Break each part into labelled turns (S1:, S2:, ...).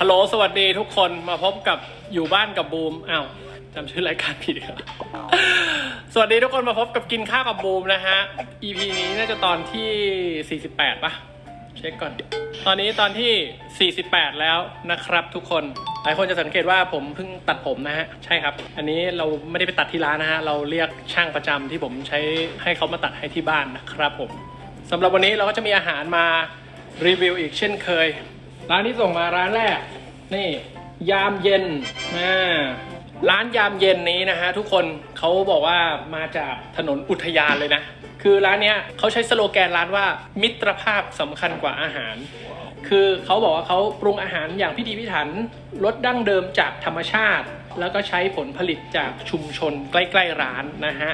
S1: ฮัลโหลสวัสดีทุกคนมาพบกับอยู่บ้านกับบูมอ้าวจำชื่อรายการผิดครับ สวัสดีทุกคนมาพบกับกินข้าวกับบูมนะฮะ EP นี้น่าจะตอนที่ 48ปะเช็คก่อน ตอนนี้ตอนที่ 48 แล้วนะครับทุกคน หลายคนจะสังเกตว่าผมเพิ่งตัดผมนะฮะ ใช่ครับ อันนี้เราไม่ได้ไปตัดที่ร้านนะฮะ เราเรียกช่างประจำที่ผมใช้ให้เขามาตัดให้ที่บ้านนะครับผมสำหรับวันนี้เราก็จะมีอาหารมารีวิวอีกเช่นเคย ร้านที่ส่งมาร้านแรก นี่ ยามเย็นนะร้านยามเย็นนี้นะฮะทุกคนเขาบอกว่ามาจากถนนอุทยานเลยนะ คือร้านเนี้ยเขาใช้สโลแกนร้านว่ามิตรภาพสำคัญกว่าอาหาร คือเขาบอกว่าเขาปรุงอาหารอย่างพิถีพิถันรสดั้งเดิมจากธรรมชาติ แล้วก็ใช้ผลผลิตจากชุมชนใกล้ ๆ ร้านนะฮะ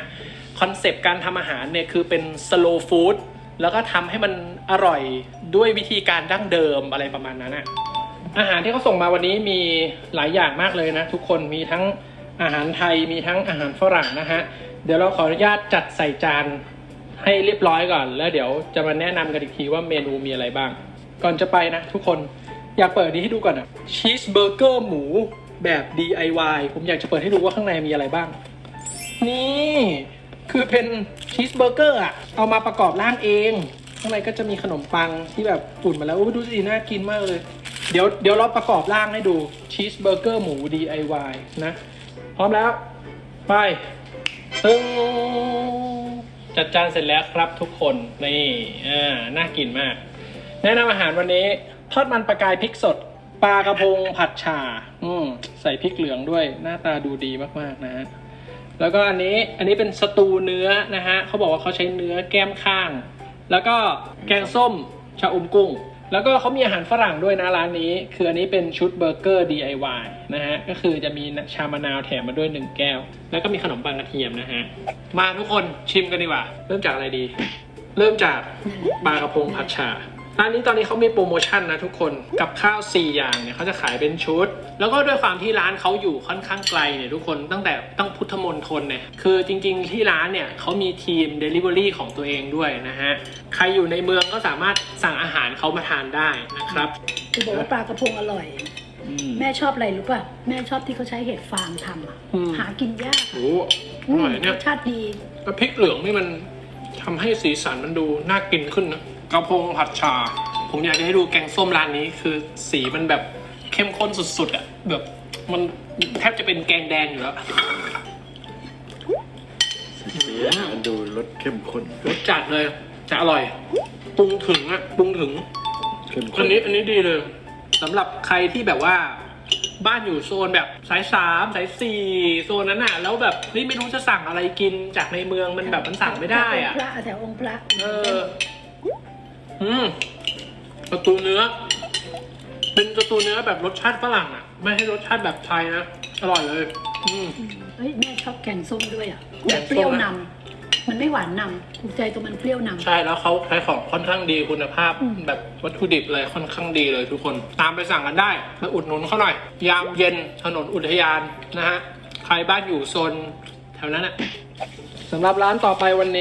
S1: คอนเซปต์การทำอาหารเนี่ยคือเป็น slow food แล้วก็ทำให้มันอร่อยด้วยวิธีการดั้งเดิมอะไรประมาณนั้นอะอาหารที่เขาส่งมาวันนี้มีหลายอย่างมากเลยนะ ทุกคนมีทั้งอาหารไทยมีทั้งอาหารฝรั่งนะฮะ เดี๋ยวเราขออนุญาตจัดใส่จานให้เรียบร้อยก่อน แล้วเดี๋ยวจะมาแนะนำกันอีกทีว่าเมนูมีอะไรบ้าง ก่อนจะไปนะทุกคนอยากเปิดนี้ให้ดูก่อนอะชีสเบอร์เกอร์หมูแบบ DIY ผมอยากจะเปิดให้ดูว่าข้างในมีอะไรบ้าง นี่ คือเป็นชีสเบอร์เกอร์อะเอามาประกอบร่างเองข้างในก็จะมีขนมปังที่แบบอุ่นมาแล้วโอ้ดูสิน่ากินมากเลย เดี๋ยวเดี๋ยวเราประกอบร่างให้ดูชีสเบอร์เกอร์หมู DIY นะ พร้อมแล้ว ไปตึงจัดจานเสร็จแล้วครับทุกคนนี่อ่าน่ากินมาก แนะนำอาหารวันนี้ ทอดมันปลากายพริกสดปลากระพงผัดฉ่าอืมใส่พริกเหลืองด้วยหน้าตาดูดีมากๆนะฮะ แล้วก็อันนี้อันนี้เป็นสตูเนื้อนะฮะเขาบอกว่าเขาใช้เนื้อแก้มข้าง แล้วก็แกงส้มชะอมกุ้ง แล้วก็เขามีอาหารฝรั่งด้วยนะร้านนี้ คืออันนี้เป็นชุดเบอร์เกอร์ DIY นะฮะก็คือจะมีชามะนาวแถมมาด้วย 1 แก้ว แล้วก็มีขนมปังกระเทียมนะฮะมาทุกคนชิมกันดีกว่า เริ่มจากอะไรดี เริ่มจากปลากระพงผัดฉ่า ร้านนี้ตอนนี้เขามีโปรโมชั่นนะทุกคนกับข้าว 4 อย่างเนี่ยเขาจะขายเป็นชุด แล้วก็ด้วยความที่ร้านเขาอยู่ค่อนข้างไกลเนี่ยทุกคนตั้งแต่ตั้งพุทธมณฑลเนี่ยคือจริงๆที่ร้านเนี่ยเขามีทีม Delivery ของตัวเองด้วยนะฮะ ใครอยู่ในเมืองก็สามารถสั่งอาหารเขามาทานได้นะครับ
S2: คือบอกว่าปลากระพงอร่อย แม่ชอบอะไรรู้ป่ะ แม่ชอบที่เขาใช้เห็ดฟางทำอะ
S1: อืม
S2: หากินยาก
S1: โอ้โหอร่อย
S2: ร
S1: เนี่ย
S2: สชาติดี
S1: แล้วพริกเหลืองนี่มันทำให้สีสันมันดูน่ากินขึ้นนะ กระพงผัดชา ผมอยากจะให้ดูแกงส้มร้านนี้คือสีมันแบบเข้มข้นสุดๆอะแบบมันแทบจะเป็นแกงแดงอยู่แล้ว
S3: สีอาหารดูรสเข้มข้น
S1: รสจัดเลยจะอร่อยปรุงถึงอะปรุงถึง
S3: เข้มข้
S1: อั
S3: น
S1: นนี้อันนี้ดีเลยสำหรับใครที่แบบว่าบ้านอยู่โซนแบบสายสามสายสี่โซนนั้นน่ะ แล้วแบบเฮ้ยไม่รู้จะสั่งอะไรกินจากในเมืองมันแบบมันสั่งไม่ได้อะ
S2: แถวงค์พระแถวองค์พระ
S1: เออ อืมสตูเนื้อ เป็นสตูเนื้อแบบรสชาติฝรั่งอะ ไม่ให้รสชาติแบบไทยนะ อร่อยเลย อืม
S2: เฮ้ยแม่ชอบแกงส้มด้วยอะ
S1: แกงส้ม
S2: เปรี้ยวนำมันไม่หวานนำถูกใจตรงมันเปรี้ยวนำ
S1: ใช่แล้วเขาใช้ของค่อนข้างดีคุณภาพ
S2: อืม
S1: แบบวัตถุดิบเลยค่อนข้างดีเลยทุกคน ตามไปสั่งกันได้ไปอุดหนุนเขาหน่อย ยามเย็นถนนอุทยานนะฮะ ใครบ้านอยู่โซนแถวนั้นอะสำหรับร้านต่อไปวันนี้